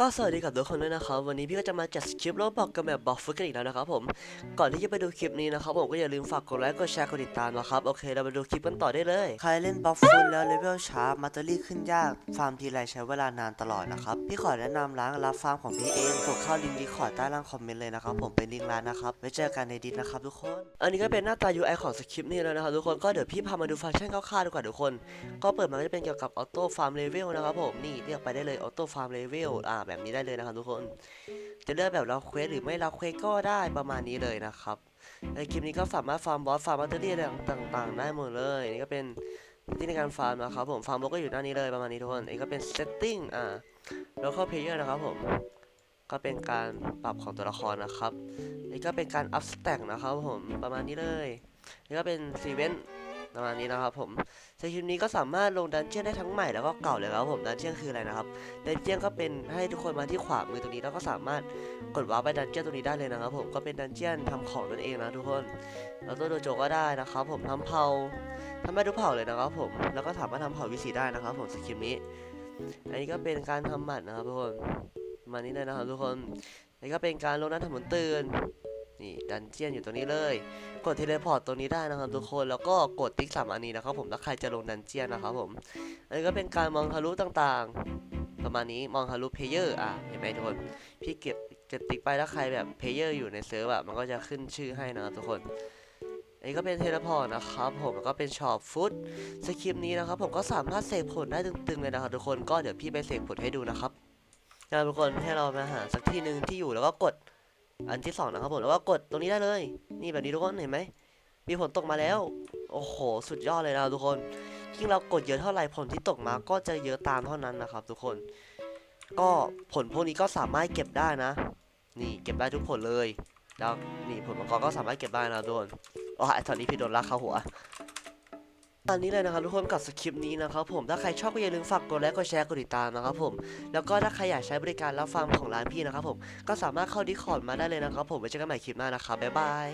ก็สวัสดีกับทุกคนด้วยนะครับ วันนี้พี่ก็จะมาจัดสคริปต์โลบอกกับแบบบอกฟุตกันอีกแล้วนะครับผมก่อนที่จะไปดูคลิปนี้นะครับผมก็อย่าลืมฝากกดไลค์กดแชร์กดติดตามนะครับโอเคเราไปดูคลิปกันต่อได้เลยใครเล่นบัฟฟูนแล้วเลเวลช้ามาตเตอรี่ขึ้นยากฟาร์มทีไรใช้เวลานานตลอดนะครับพี่ขอแนะนำร้านรับฟาร์มของพี่เองกดเข้าลิงก์ดีคอร์ดใต้ล่างคอมเมนต์เลยนะครับผมเป็นลิงก์ร้านนะครับไว้เจอกันในดิสนะครับทุกคน อันนี้ก็เป็นหน้าตา UI ของสคริปต์นี่แล้วนะครับทุกคนก็เดี๋ยวพี่พามาดูฟังก์ชันคร่าวๆดีกว่าทุกคน ก็เปิดมาก็จะเป็นเกี่ยวกับออโต้ฟาร์มเลเวลนะครับผมนี่เลือกไปได้เลยออโต้ฟาร์มเลเวลอ่าแบบนี้ได้เลยนะครับทุกคน จะเลือกแบบเราเควสหรือไม่เราเควสก็ได้ประมาณนี้เลยนะครับ ในคลิปนี้ก็สามารถฟาร์มบอสฟาร์มบัตเตอรี่ต่างๆ ได้หมดเลย นี่ก็เป็นที่ในการฟาร์มนะครับผมฟาร์มบอสก็อยู่ด้านนี้เลยประมาณนี้ทุกคนอันนี้ก็เป็น setting อ่า local player นะครับผมก็เป็นการปรับของตัวละครนะครับนี่ก็เป็นการ up stack นะครับผมประมาณนี้เลย นี่ก็เป็น event ประมาณนี้นะครับผมในคลิปนี้ก็สามารถลงดันเจียนได้ทั้งใหม่แล้วก็เก่าเลยครับผมดันเจียนคืออะไรนะครับดันเจียนก็เป็นให้ทุกคนมาที่ขวามือตรงนี้แล้วก็สามารถกดว้าไปดันเจียนตรงนี้ได้เลยนะครับผมก็เป็นดันเจียนทำของนั่นเองนะทุกคนแล้วตัวโดโจก็ได้นะครับผมทำเผาทำได้ทุกเผาเลยนะครับผมแล้วก็สามารถทำเผาวิสีได้นะครับผมสคริปนี้อันนี้ก็เป็นการทำบัตรนะครับทุกคนมานี้เลยนะครับทุกคนอันนี้ก็เป็นการลงนัดทำหมุนตื่น นี่ดันเจียนอยู่ตรงนี้เลย กดเทเลพอร์ตตรงนี้ได้นะครับทุกคนแล้วก็กดติ๊กสามอันนี้นะครับผมถ้าใครจะลงดันเจียนนะครับผมอันนี้ก็เป็นการมองทะลุต่างๆ ประมาณนี้มองทะลุเพลเยอร์อะเห็นไหมทุกคนพี่เก็บเก็บติ๊กไปถ้าใครแบบเพลเยอร์อยู่ในเซิร์ฟอะมันก็จะขึ้นชื่อให้นะครับทุกคนอันนี้ก็เป็นเทเลพอร์ตนะครับผมแล้วก็เป็นช็อปฟุตสคริปต์นี้นะครับผมก็สามารถเสกผลได้ตึงๆเลยนะครับทุกคนก็เดี๋ยวพี่ไปเสกผลให้ดูนะครับนะทุกคนให้เรามาหาสักที่หนึ่งที่อยู่แล้วก็กด อันที่สองนะครับผมแล้วก็กดตรงนี้ได้เลย นี่แบบนี้ทุกคนเห็นไหมมีผลตกมาแล้ว โอ้โห สุดยอดเลยนะทุกคนยิ่งเรากดเยอะเท่าไหร่ผลที่ตกมาก็จะเยอะตามเท่านั้นนะครับ ทุกคน ก็ผลพวกนี้ก็สามารถเก็บได้นะ นี่เก็บได้ทุกผลเลยแล้วนี่ผลมังกรก็สามารถเก็บได้นะทุกคนอ๋อไอตอนนี้พี่โดนลากเข้าหัว ตอนนี้เลยนะครับทุกคนกับสคริปต์นี้นะครับผมถ้าใครชอบก็อย่าลืมฝากกดไลค์กดแชร์กดติดตามนะครับผมแล้วก็ถ้าใครอยากใช้บริการรับฟังของร้านพี่นะครับผมก็สามารถเข้าดิคอร์ดมาได้เลยนะครับผมไว้เจอกันใหม่คลิปหน้านะครับบ๊ายบาย